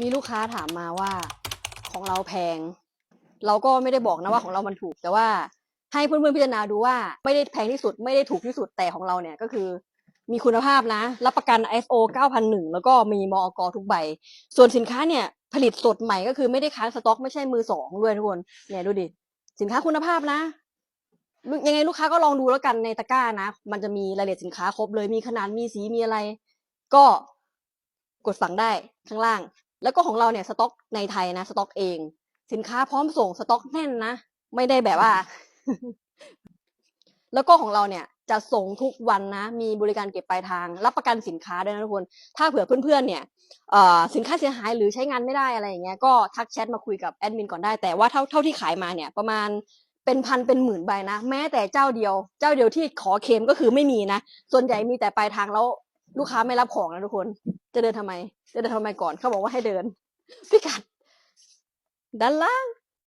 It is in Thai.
มีลูกค้าถามมาว่าของเราแพง เราก็ไม่ได้บอกนะว่าของเรามันถูก แต่ว่าให้เพื่อนๆพิจารณาดูว่าไม่ได้แพงที่สุดไม่ได้ถูกที่สุดแต่ของเราเนี่ยก็คือ มีคุณภาพนะ รับประกัน ISO 9001 แล้วก็มีมอกทุกใบ ส่วนสินค้าเนี่ยผลิตสดใหม่ก็คือไม่ได้ค้างสต็อกไม่ใช่มือสองด้วยทุกคนเนี่ยดูดิสินค้าคุณภาพนะยังไงลูกค้าก็ลองดูแล้วกันในตะกร้านะ มันจะมีรายละเอียดสินค้าครบเลยมีขนาดมีสีมีอะไร ก็กดสั่งได้ข้างล่าง แล้วก็ของเราเนี่ยสต็อกในไทยนะสต็อกเอง สินค้าพร้อมส่งสต็อกแน่นนะ ไม่ได้แบบว่า แล้วก็ของเราเนี่ยจะส่งทุกวันนะ มีบริการเก็บปลายทาง รับประกันสินค้าด้วยนะทุกคน ถ้าเผื่อเพื่อนๆเนี่ยสินค้าเสียหายหรือใช้งานไม่ได้อะไรอย่างเงี้ยก็ทักแชทมาคุยกับแอดมินก่อนได้ แต่ว่าเท่าเท่าที่ขายมาเนี่ยประมาณเป็นพันเป็นหมื่นใบนะ แม้แต่เจ้าเดียว เจ้าเดียวที่ขอเคมก็คือไม่มีนะ ส่วนใหญ่มีแต่ปลายทางแล้วลูกค้าไม่รับของนะทุกคน จะเดินทำไม จะเดินทำไมก่อนเขาบอกว่าให้เดิน พี่กัดด้านล่าง